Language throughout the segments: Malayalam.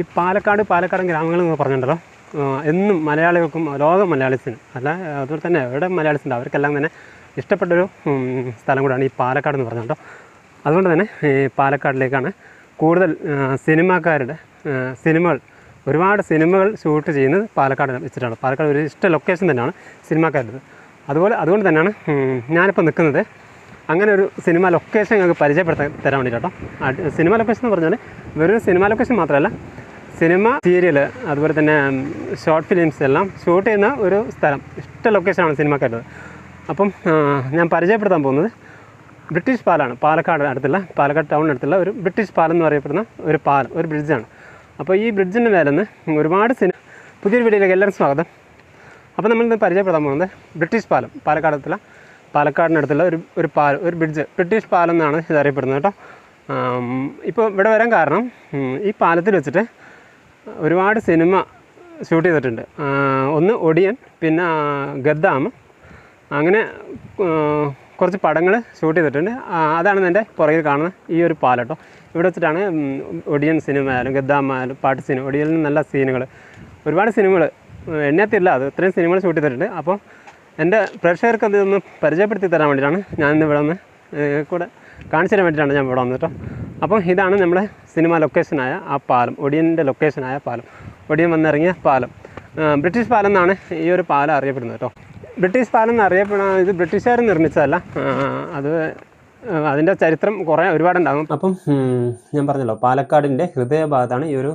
ഈ പാലക്കാട് പാലക്കാടൻ ഗ്രാമങ്ങൾ എന്ന് പറഞ്ഞിട്ടുണ്ടല്ലോ. എന്നും മലയാളികൾക്കും ലോക മലയാളിസിനും അല്ല അതുപോലെ തന്നെ എവിടെ മലയാളിസിന്റെ അവർക്കെല്ലാം തന്നെ ഇഷ്ടപ്പെട്ടൊരു സ്ഥലം കൂടാണ് ഈ പാലക്കാട് എന്ന് പറഞ്ഞിട്ടോ അതുകൊണ്ട് തന്നെ ഈ പാലക്കാടിലേക്കാണ് കൂടുതൽ സിനിമാക്കാരുടെ സിനിമകൾ ഒരുപാട് സിനിമകൾ ഷൂട്ട് ചെയ്യുന്നത് പാലക്കാട് വെച്ചിട്ടാണ്. പാലക്കാട് ഒരു ഇഷ്ട ലൊക്കേഷൻ തന്നെയാണ് സിനിമാക്കാരുടേത്. അതുപോലെ അതുകൊണ്ട് തന്നെയാണ് ഞാനിപ്പോൾ നിൽക്കുന്നത് അങ്ങനെ ഒരു സിനിമ ലൊക്കേഷൻ ഞങ്ങൾക്ക് പരിചയപ്പെടുത്താൻ തരാൻ വേണ്ടിയിട്ടോ സിനിമ ലൊക്കേഷൻ എന്ന് പറഞ്ഞാൽ വെറും സിനിമ ലൊക്കേഷൻ മാത്രമല്ല സിനിമ സീരിയൽ അതുപോലെ തന്നെ ഷോർട്ട് ഫിലിംസ് എല്ലാം ഷൂട്ട് ചെയ്യുന്ന ഒരു സ്ഥലം. ഇഷ്ട ലൊക്കേഷനാണ് സിനിമക്കാരുടേത് അപ്പം ഞാൻ പരിചയപ്പെടുത്താൻ പോകുന്നത് ബ്രിട്ടീഷ് പാലാണ്. പാലക്കാട് അടുത്തുള്ള പാലക്കാട് ടൗണിനടുത്തുള്ള ഒരു ബ്രിട്ടീഷ് പാലം എന്ന് പറയപ്പെടുന്ന ഒരു പാലം ഒരു ബ്രിഡ്ജാണ് അപ്പോൾ ഈ ബ്രിഡ്ജിന്റെ മേലെ നിന്ന് ഒരുപാട് സിനിമ പുതിയൊരു വീഡിയോയിലേക്ക് എല്ലാവരും സ്വാഗതം. അപ്പോൾ നമ്മളിന്ന് പരിചയപ്പെടുത്താൻ പോകുന്നത് ബ്രിട്ടീഷ് പാലം പാലക്കാടത്തുള്ള പാലക്കാടിനടുത്തുള്ള ഒരു ഒരു പാലം ഒരു ബ്രിഡ്ജ് ബ്രിട്ടീഷ് പാലം എന്നാണ് ഇതറിയപ്പെടുന്നത് കേട്ടോ. ഇപ്പോൾ ഇവിടെ വരാൻ കാരണം ഈ പാലത്തിൽ വെച്ചിട്ട് ഒരുപാട് സിനിമ ഷൂട്ട് ചെയ്തിട്ടുണ്ട്. ഒന്ന് ഒടിയൻ പിന്നെ ഗദ്ദാം അങ്ങനെ കുറച്ച് പടങ്ങൾ ഷൂട്ട് ചെയ്തിട്ടുണ്ട്. അതാണ് എന്റെ പുറകിൽ കാണുന്ന ഈ ഒരു പാലട്ടോ ഇവിടെ വെച്ചിട്ടാണ് ഒടിയൻ സിനിമ ആയാലും ഗദ്ദാം ആയാലും പാട്ട് സിനിമ ഒടിയനിൽ നല്ല സീനുകൾ ഒരുപാട് സിനിമകൾ എണ്ണത്തില്ല അത് ഇത്രയും സിനിമകൾ ഷൂട്ട് ചെയ്തിട്ടുണ്ട്. അപ്പോൾ എന്റെ പ്രേക്ഷകർക്ക് അതൊന്ന് പരിചയപ്പെടുത്തി തരാൻ വേണ്ടിയിട്ടാണ് ഞാനിന്ന് ഇവിടെ ഒന്ന് കൂടെ കാണിച്ചു തരാൻ വേണ്ടിയിട്ടാണ് ഞാൻ ഇവിടെ വന്നത് കേട്ടോ. അപ്പം ഇതാണ് നമ്മുടെ സിനിമ ലൊക്കേഷനായ ആ പാലം ഒടിയന്റെ ലൊക്കേഷനായ പാലം. ഒടിയൻ വന്നിറങ്ങിയ പാലം. ബ്രിട്ടീഷ് പാലം എന്നാണ് ഈ ഒരു പാലം അറിയപ്പെടുന്നത് കേട്ടോ. ബ്രിട്ടീഷ് പാലം എന്ന് അറിയപ്പെടുന്ന ഇത് ബ്രിട്ടീഷുകാർ നിർമ്മിച്ചതല്ല. അത് അതിന്റെ ചരിത്രം കുറേ ഒരുപാടുണ്ടാകും. അപ്പം ഞാൻ പറഞ്ഞല്ലോ പാലക്കാടിന്റെ ഹൃദയഭാഗത്താണ് ഈ ഒരു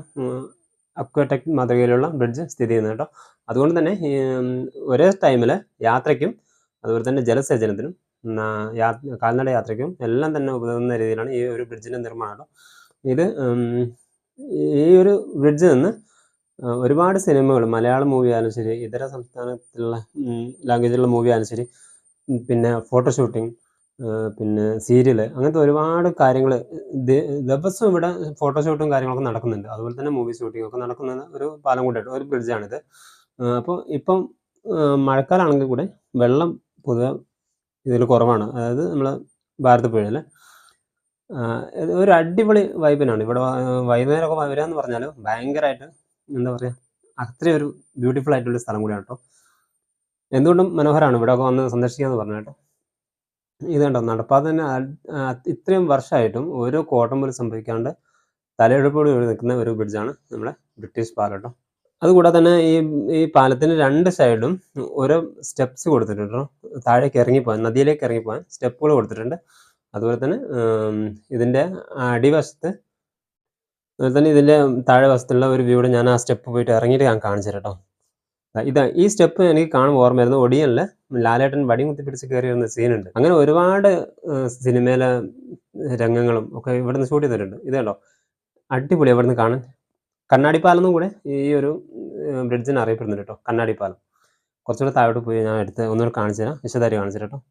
അക്വടെക് മാതൃകയിലുള്ള ബ്രിഡ്ജ് സ്ഥിതി ചെയ്യുന്നത് കേട്ടോ. അതുകൊണ്ട് തന്നെ ഒരേ ടൈമിൽ യാത്രയ്ക്കും അതുപോലെ തന്നെ ജലസേചനത്തിനും കാൽനട യാത്രയ്ക്കും എല്ലാം തന്നെ ഉതകുന്ന രീതിയിലാണ് ഈ ഒരു ബ്രിഡ്ജിന്റെ നിർമ്മാണം ഇത് ഈ ഒരു ബ്രിഡ്ജ് നിന്ന് ഒരുപാട് സിനിമകൾ മലയാളം മൂവി ആയാലും ശരി ഇതര സംസ്ഥാനത്തിലുള്ള ലാംഗ്വേജിലുള്ള മൂവി ആയാലും ശരി പിന്നെ ഫോട്ടോ ഷൂട്ടിംഗ് പിന്നെ സീരിയൽ അങ്ങനത്തെ ഒരുപാട് കാര്യങ്ങൾ ദിവസം ഇവിടെ ഫോട്ടോഷൂട്ടും കാര്യങ്ങളൊക്കെ നടക്കുന്നുണ്ട്. അതുപോലെ തന്നെ മൂവി ഷൂട്ടിംഗ് ഒക്കെ നടക്കുന്ന ഒരു പാലം കൂടെ ഒരു ബ്രിഡ്ജാണിത് അപ്പോൾ ഇപ്പം മഴക്കാലാണെങ്കിൽ കൂടെ വെള്ളം പൊതുവെ ഇതിൽ കുറവാണ്. അതായത് നമ്മൾ ഭാരതപ്പുഴയിൽ ഒരു അടിപൊളി വൈബിനാണ്. ഇവിടെ വൈകുന്നേരമൊക്കെ വരിക എന്ന് പറഞ്ഞാൽ ഭയങ്കരമായിട്ട് എന്താ പറയുക അത്രയും ഒരു ബ്യൂട്ടിഫുൾ ആയിട്ടുള്ള സ്ഥലം കൂടിയാണ് കേട്ടോ. എന്തുകൊണ്ടും മനോഹരമാണ് ഇവിടെ ഒക്കെ വന്ന് സന്ദർശിക്കാന്ന് പറഞ്ഞു കേട്ടോ. ഇത് കണ്ടോ നടപ്പാതെ തന്നെ ഇത്രയും വർഷമായിട്ടും ഓരോ കോട്ടം പോലും സംഭവിക്കാണ്ട് തലയെടുപ്പോട് നിൽക്കുന്ന ഒരു ബ്രിഡ്ജാണ് നമ്മുടെ ബ്രിട്ടീഷ് പാലം കേട്ടോ. അതുകൂടാതെ തന്നെ ഈ ഈ പാലത്തിന് രണ്ട് സൈഡും ഓരോ സ്റ്റെപ്സ് കൊടുത്തിട്ടുണ്ട് താഴേക്ക് ഇറങ്ങിപ്പോകാൻ നദിയിലേക്ക് ഇറങ്ങിപ്പോകാൻ സ്റ്റെപ്പുകൾ കൊടുത്തിട്ടുണ്ട്. അതുപോലെ തന്നെ ഇതിന്റെ അടിവശത്ത് അതുപോലെ തന്നെ ഇതിന്റെ താഴെ വശത്തുള്ള ഒരു വ്യൂടെ ഞാൻ ആ സ്റ്റെപ്പ് പോയിട്ട് ഇറങ്ങിയിട്ട് ഞാൻ കാണിച്ചു കേട്ടോ. ഇതാ ഈ സ്റ്റെപ്പ് എനിക്ക് കാണുമ്പോൾ ഓർമ്മ വരുന്നത് ഒടിയനിൽ ലാലേട്ടൻ വടി കുത്തിപ്പിടിച്ച് പിടിച്ച് കയറി വരുന്ന സീനുണ്ട്. അങ്ങനെ ഒരുപാട് സിനിമയിലെ രംഗങ്ങളും ഒക്കെ ഇവിടുന്ന് ഷൂട്ട് ചെയ്തിട്ടുണ്ട്. ഇതേണ്ടോ അടിപൊളി ഇവിടുന്ന് കാണാൻ കണ്ണാടിപ്പാലം എന്നും കൂടെ ഈ ഒരു ബ്രിഡ്ജിന് അറിയപ്പെടുന്നുണ്ട് കേട്ടോ കണ്ണാടിപ്പാലം. കുറച്ചുകൂടെ താഴോട്ട് പോയി ഞാൻ എടുത്ത് ഒന്നുകൂടെ കാണിച്ചു തരാം വിശദമായിട്ട് കാണിച്ചു കേട്ടോ.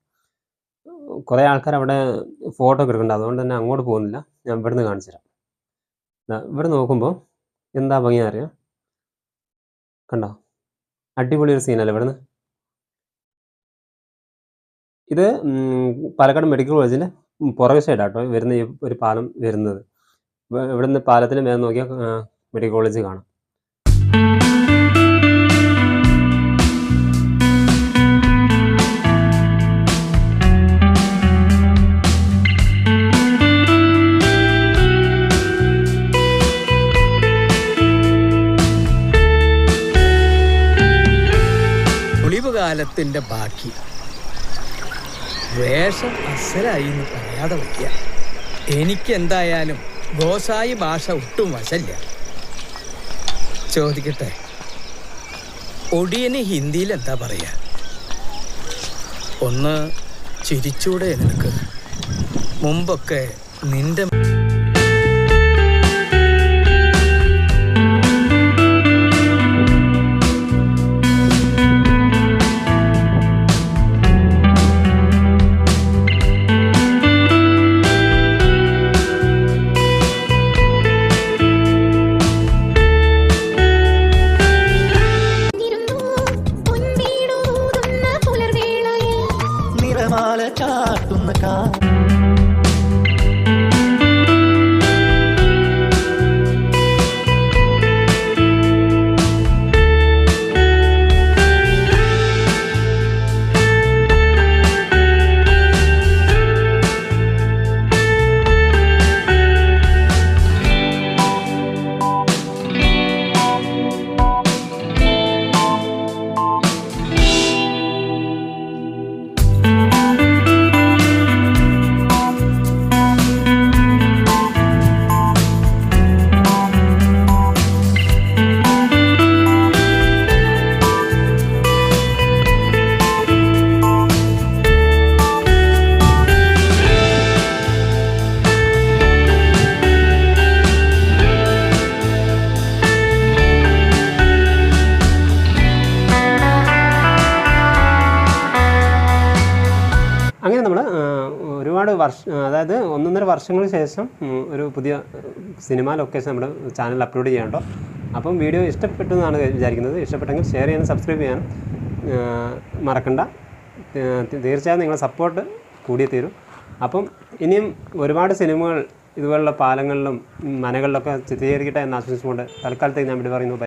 കുറേ ആൾക്കാർ അവിടെ ഫോട്ടോ ഒക്കെ എടുക്കുന്നുണ്ട് അതുകൊണ്ട് തന്നെ അങ്ങോട്ട് പോകുന്നില്ല. ഞാൻ ഇവിടുന്ന് കാണിച്ചു തരാം. ഇവിടെ നോക്കുമ്പോൾ എന്താ ഭംഗി അറിയാം? കണ്ടോ? അടിപൊളി ഒരു സീനല്ലേ ഇവിടുന്ന്? ഇത് പാലക്കാട് മെഡിക്കൽ കോളേജിന്റെ പുറകെ സൈഡാട്ടോ വരുന്ന ഈ ഒരു പാലം വരുന്നത്. ഇവ- ഇവിടുന്ന് പാലത്തിന് മേലെ നോക്കിയാൽ മെഡിക്കൽ കോളേജ് കാണാം. ഒളിവ് കാലത്തിന്റെ ബാക്കി. വേഷം അസലായി എന്ന് പറയാതെ വയ്യ. എനിക്ക് എന്തായാലും ഗോസായി ഭാഷ ഒട്ടും വശല്ല ചോദിക്കട്ടെ? ഒടിയന് ഹിന്ദിയിൽ എന്താ പറയാ? ഒന്ന് ചിരിച്ചൂടെ നിനക്ക്. മുമ്പൊക്കെ നിന്റെ ഒരുപാട് വർഷ അതായത് ഒന്നൊന്നര വർഷങ്ങൾക്ക് ശേഷം ഒരു പുതിയ സിനിമ ലൊക്കേഷൻ നമ്മുടെ ചാനലിൽ അപ്ലോഡ് ചെയ്യാൻ കേട്ടോ അപ്പം വീഡിയോ ഇഷ്ടപ്പെട്ടു എന്നാണ് വിചാരിക്കുന്നത്. ഇഷ്ടപ്പെട്ടെങ്കിൽ ഷെയർ ചെയ്യാനും സബ്സ്ക്രൈബ് ചെയ്യാനും മറക്കണ്ട. തീർച്ചയായും നിങ്ങളെ സപ്പോർട്ട് കൂടിയേ തീരും. അപ്പം ഇനിയും ഒരുപാട് സിനിമകൾ ഇതുപോലുള്ള പാലങ്ങളിലും മനകളിലൊക്കെ ചിത്രീകരിക്കട്ടെ എന്ന് ആശംസിച്ചുകൊണ്ട് തൽക്കാലത്തേക്ക് ഞാൻ വിടി പറയുന്നു.